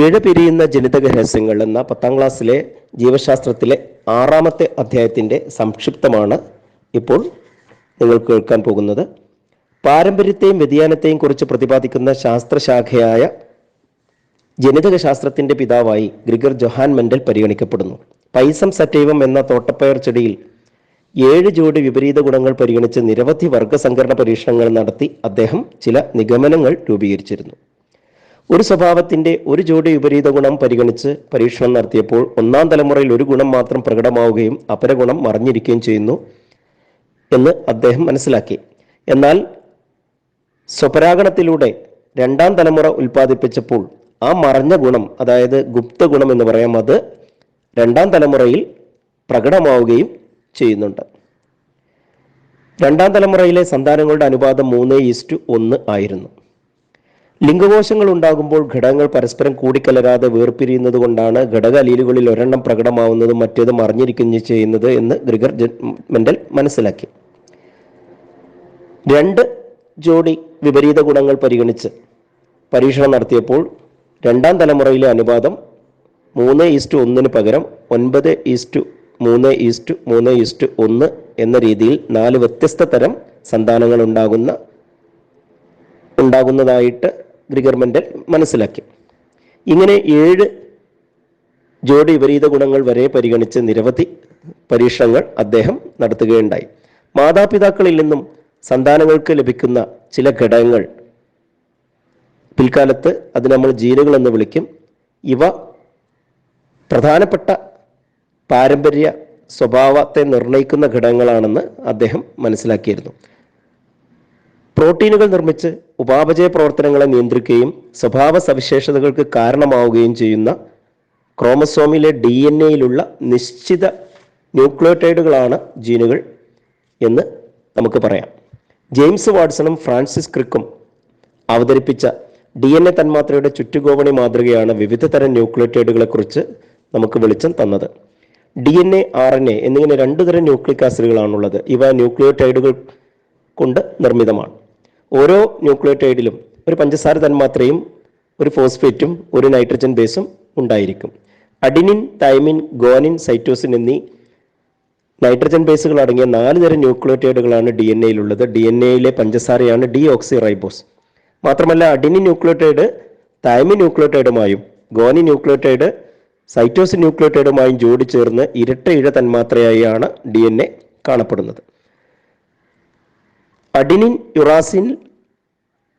ഏഴ് പിരിയുന്ന ജനിതക രഹസ്യങ്ങൾ എന്ന പത്താം ക്ലാസ്സിലെ ജീവശാസ്ത്രത്തിലെ ആറാമത്തെ അധ്യായത്തിന്റെ സംക്ഷിപ്തമാണ് ഇപ്പോൾ നിങ്ങൾ കേൾക്കാൻ പോകുന്നത്. പാരമ്പര്യത്തെയും വ്യതിയാനത്തെയും കുറിച്ച് പ്രതിപാദിക്കുന്ന ശാസ്ത്രശാഖയായ ജനിതക ശാസ്ത്രത്തിന്റെ പിതാവായി ഗ്രിഗർ ജൊഹാൻ മെൻഡൽ പരിഗണിക്കപ്പെടുന്നു. പൈസം സറ്റൈവം എന്ന തോട്ടപ്പയർ ചെടിയിൽ ഏഴ് ജോഡി വിപരീത ഗുണങ്ങൾ പരിഗണിച്ച് നിരവധി വർഗസംഘടന പരീക്ഷണങ്ങൾ നടത്തി അദ്ദേഹം ചില നിഗമനങ്ങൾ രൂപീകരിച്ചിരുന്നു. ഒരു സ്വഭാവത്തിന്റെ ഒരു ജോഡി വിപരീത ഗുണം പരിഗണിച്ച് പരീക്ഷണം നടത്തിയപ്പോൾ ഒന്നാം തലമുറയിൽ ഒരു ഗുണം മാത്രം പ്രകടമാവുകയും അപരഗുണം മറിഞ്ഞിരിക്കുകയും ചെയ്യുന്നു എന്ന് അദ്ദേഹം മനസ്സിലാക്കി. എന്നാൽ സ്വപരാഗണത്തിലൂടെ രണ്ടാം തലമുറ ഉൽപ്പാദിപ്പിച്ചപ്പോൾ ആ മറഞ്ഞ ഗുണം അതായത് ഗുപ്ത ഗുണം എന്ന് പറയാം അത് രണ്ടാം തലമുറയിൽ പ്രകടമാവുകയും ചെയ്യുന്നുണ്ട്. രണ്ടാം തലമുറയിലെ സന്താനങ്ങളുടെ അനുപാതം മൂന്ന് ഈസ്റ്റു ഒന്ന് ആയിരുന്നു. ലിംഗകോശങ്ങൾ ഉണ്ടാകുമ്പോൾ ഘടകങ്ങൾ പരസ്പരം കൂടിക്കലരാതെ വേർപിരിയുന്നത് കൊണ്ടാണ് ഘടക അലീലുകളിൽ ഒരെണ്ണം പ്രകടമാവുന്നതും മറ്റേത് മറിഞ്ഞിരിക്കുകയും ചെയ്യുന്നത് എന്ന് ഗ്രിഗർ മെന്റൽ മനസ്സിലാക്കി. രണ്ട് ജോഡി വിപരീത ഗുണങ്ങൾ പരിഗണിച്ച് പരീക്ഷണം നടത്തിയപ്പോൾ രണ്ടാം തലമുറയിലെ അനുപാതം മൂന്ന് ഈസ്റ്റു ഒന്നിന് പകരം ഒൻപത് ഈസ്റ്റു മൂന്ന് ഈസ്റ്റു മൂന്ന് ഈസ്റ്റു ഒന്ന് എന്ന രീതിയിൽ നാല് വ്യത്യസ്ത തരം സന്താനങ്ങൾ ഉണ്ടാകുന്ന ഉണ്ടാകുന്നതായിട്ട് ഗ്രിഗർ മെൻഡൽ മനസ്സിലാക്കി. ഇങ്ങനെ ഏഴ് ജോഡി വിപരീത ഗുണങ്ങൾ വരെ പരിഗണിച്ച് നിരവധി പരീക്ഷണങ്ങൾ അദ്ദേഹം നടത്തുകയുണ്ടായി. മാതാപിതാക്കളിൽ നിന്നും സന്താനങ്ങൾക്ക് ലഭിക്കുന്ന ചില ഘടകങ്ങൾ പിൽക്കാലത്ത് അത് നമ്മൾ ജീനുകൾ എന്ന് വിളിക്കും. ഇവ പ്രധാനപ്പെട്ട പാരമ്പര്യ സ്വഭാവത്തെ നിർണയിക്കുന്ന ഘടകങ്ങളാണെന്ന് അദ്ദേഹം മനസ്സിലാക്കിയിരുന്നു. പ്രോട്ടീനുകൾ നിർമ്മിച്ച് ഉപാപചയ പ്രവർത്തനങ്ങളെ നിയന്ത്രിക്കുകയും സ്വഭാവ സവിശേഷതകൾക്ക് കാരണമാവുകയും ചെയ്യുന്ന ക്രോമസോമിലെ ഡി എൻ എയിലുള്ള നിശ്ചിത ന്യൂക്ലിയോടൈഡുകളാണ് ജീനുകൾ എന്ന് നമുക്ക് പറയാം. ജെയിംസ് വാട്സണും ഫ്രാൻസിസ് ക്രിക്കും അവതരിപ്പിച്ച ഡി എൻ എ തന്മാത്രയുടെ ചുറ്റുകോപണി മാതൃകയാണ് വിവിധ തരം ന്യൂക്ലിയോട്ടൈഡുകളെക്കുറിച്ച് നമുക്ക് വെളിച്ചം തന്നത്. D N A R N A എന്നിങ്ങനെ രണ്ടു തരം ന്യൂക്ലിക് ആസിഡുകളാണുള്ളത്. ഇവ ന്യൂക്ലിയോടൈഡുകൾ കൊണ്ട് നിർമ്മിതമാണ്. ഓരോ ന്യൂക്ലിയോടൈഡിലും ഒരു പഞ്ചസാര തന്മാത്രയും ഒരു ഫോസ്ഫേറ്റും ഒരു നൈട്രജൻ ബേസും ഉണ്ടായിരിക്കും. അഡിനിൻ തൈമിൻ ഗോനിൻ സൈറ്റോസിൻ എന്നീ നൈട്രജൻ ബേസുകൾ അടങ്ങിയ നാല് തരം ന്യൂക്ലിയോടൈഡുകളാണ് ഡി എൻ എയിലുള്ളത്. ഡി എൻ എയിലെ പഞ്ചസാരയാണ് ഡി ഓക്സി റൈബോസ് മാത്രമല്ല അഡിനിൻ ന്യൂക്ലിയോടൈഡ് തൈമിൻ ന്യൂക്ലിയോടൈഡുമായും ഗോനി ന്യൂക്ലിയോടൈഡ് സൈറ്റോസിൻ ന്യൂക്ലിയോടൈഡുമായും ജോഡി ചേർന്ന് ഇരട്ട ഇഴ തന്മാത്രയായാണ് ഡി എൻ എ കാണപ്പെടുന്നത്. അഡിനിൻ യുറാസിൻ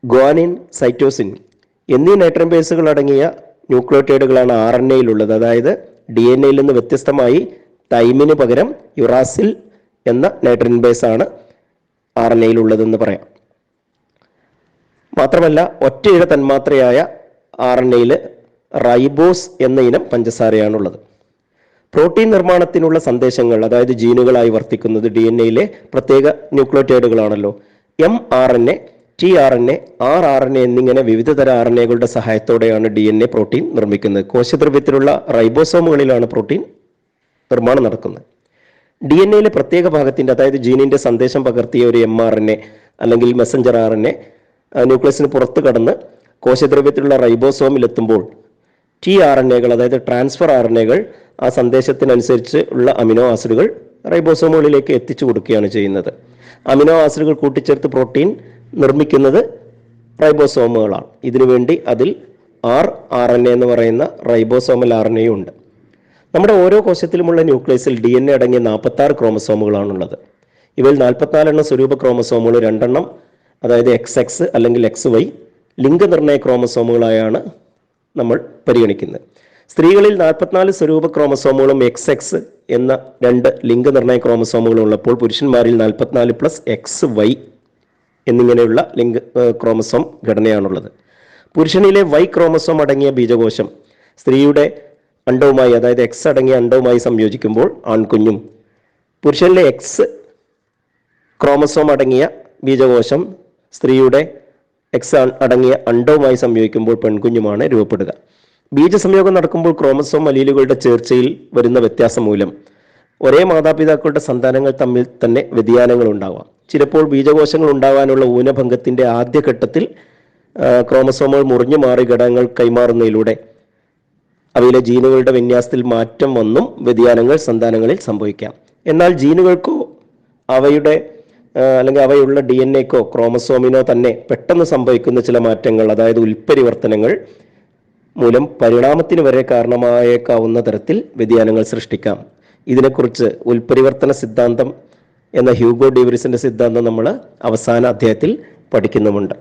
ഗുവാനിൻ സൈറ്റോസിൻ എന്നീ നൈട്രൻ ബേസുകൾ അടങ്ങിയ ന്യൂക്ലിയോടൈഡുകളാണ് ആർ എൻ എയിലുള്ളത് അതായത് ഡി എൻ എയിൽ നിന്ന് വ്യത്യസ്തമായി തൈമിന് പകരം യുറാസിൽ എന്ന നൈട്രൻ ബേസ് ആണ് ആർ എൻ എയിലുള്ളതെന്ന് പറയാം. മാത്രമല്ല ഒറ്റയിട തന്മാത്രയായ ആർ എൻ എയിൽ റൈബോസ് എന്ന ഇനം പഞ്ചസാരയാണുള്ളത്. പ്രോട്ടീൻ നിർമ്മാണത്തിനുള്ള സന്ദേശങ്ങൾ അതായത് ജീനുകളായി വർത്തിക്കുന്നത് ഡി എൻ എയിലെ പ്രത്യേക ന്യൂക്ലിയോടൈഡുകളാണല്ലോ M R N A T R N A R R N A എന്നിങ്ങനെ വിവിധ തര ആർ എൻ എകളുടെ സഹായത്തോടെയാണ് ഡി എൻ എ പ്രോട്ടീൻ നിർമ്മിക്കുന്നത്. കോശദ്രവ്യത്തിലുള്ള റൈബോസോമുകളിലാണ് പ്രോട്ടീൻ നിർമ്മാണം നടക്കുന്നത്. ഡി എൻ എയിലെ പ്രത്യേക ഭാഗത്തിന്റെ അതായത് ജീനിന്റെ സന്ദേശം പകർത്തിയ ഒരു എം ആർ എൻ എ അല്ലെങ്കിൽ മെസ്സഞ്ചർ ആർ എൻ എ ന്യൂക്ലിയസിന് പുറത്ത് കടന്ന് കോശദ്രവ്യത്തിലുള്ള റൈബോസോമിൽ എത്തുമ്പോൾ ടി ആർ എൻ എകൾ അതായത് ട്രാൻസ്ഫർ ആർ എൻ എകൾ ആ സന്ദേശത്തിനനുസരിച്ച് ഉള്ള അമിനോ ആസിഡുകൾ റൈബോസോമുകളിലേക്ക് എത്തിച്ചു കൊടുക്കുകയാണ് ചെയ്യുന്നത്. അമിനോ ആസിഡുകൾ കൂട്ടിച്ചേർത്ത് പ്രോട്ടീൻ നിർമ്മിക്കുന്നത് റൈബോസോമുകളാണ്. ഇതിനുവേണ്ടി അതിൽ ആർ ആർ എൻ എ എന്ന് പറയുന്ന റൈബോസോമൽ ആർ എൻ എയും ഉണ്ട്. നമ്മുടെ ഓരോ കോശത്തിലുമുള്ള ന്യൂക്ലിയസിൽ ഡി എൻ എ അടങ്ങിയ നാൽപ്പത്തി ആറ് ക്രോമസോമുകളാണുള്ളത്. ഇവയിൽ നാൽപ്പത്തിനാലെണ്ണം സ്വരൂപ ക്രോമസോമുകൾ രണ്ടെണ്ണം അതായത് എക്സ് എക്സ് അല്ലെങ്കിൽ എക്സ് വൈ ലിംഗനിർണയ ക്രോമസോമുകളായാണ് നമ്മൾ പരിഗണിക്കുന്നത്. സ്ത്രീകളിൽ നാൽപ്പത്തിനാല് സ്വരൂപ ക്രോമസോമുകളും എക്സ് എക്സ് എന്ന രണ്ട് ലിംഗനിർണയ ക്രോമസോമുകളും ഉള്ളപ്പോൾ പുരുഷന്മാരിൽ നാൽപ്പത്തിനാല് പ്ലസ് എക്സ് വൈ എന്നിങ്ങനെയുള്ള ലിംഗ ക്രോമസോം ഘടനയാണുള്ളത്. പുരുഷനിലെ വൈ ക്രോമസോം അടങ്ങിയ ബീജകോശം സ്ത്രീയുടെ അണ്ടവുമായി അതായത് എക്സ് അടങ്ങിയ അണ്ടവുമായി സംയോജിക്കുമ്പോൾ ആൺകുഞ്ഞും പുരുഷനിലെ എക്സ് ക്രോമസോം അടങ്ങിയ ബീജകോശം സ്ത്രീയുടെ എക്സ് അടങ്ങിയ അണ്ടവുമായി സംയോജിക്കുമ്പോൾ പെൺകുഞ്ഞുമാണ് രൂപപ്പെടുക. ബീജസംയോഗം നടക്കുമ്പോൾ ക്രോമസോം അലീലുകളുടെ ചേർച്ചയിൽ വരുന്ന വ്യത്യാസം മൂലം ഒരേ മാതാപിതാക്കളുടെ സന്താനങ്ങൾ തമ്മിൽ തന്നെ വ്യതിയാനങ്ങൾ ഉണ്ടാവാം. ചിലപ്പോൾ ബീജകോശങ്ങൾ ഉണ്ടാകാനുള്ള ഊനഭംഗത്തിന്റെ ആദ്യഘട്ടത്തിൽ ക്രോമസോമുകൾ മുറിഞ്ഞു മാറി ഘടകങ്ങൾ കൈമാറുന്നതിലൂടെ അവയിലെ ജീനുകളുടെ വിന്യാസത്തിൽ മാറ്റം വന്നും വ്യതിയാനങ്ങൾ സന്താനങ്ങളിൽ സംഭവിക്കാം. എന്നാൽ ജീനുകൾക്കോ അവയുടെ അല്ലെങ്കിൽ അവയുള്ള ഡി എൻ എക്കോ ക്രോമസോമിനോ തന്നെ പെട്ടെന്ന് സംഭവിക്കുന്ന ചില മാറ്റങ്ങൾ അതായത് ഉൽപ്പരിവർത്തനങ്ങൾ മൂലം പരിണാമത്തിന് വരെ കാരണമായേക്കാവുന്ന തരത്തിൽ വ്യതിയാനങ്ങൾ സൃഷ്ടിക്കാം. ഇതിനെക്കുറിച്ച് ഉൽപരിവർത്തന സിദ്ധാന്തം എന്ന ഹ്യൂഗോ ഡിവറിസിന്റെ സിദ്ധാന്തം നമ്മൾ അവസാന അധ്യായത്തിൽ പഠിക്കുന്നുമുണ്ട്.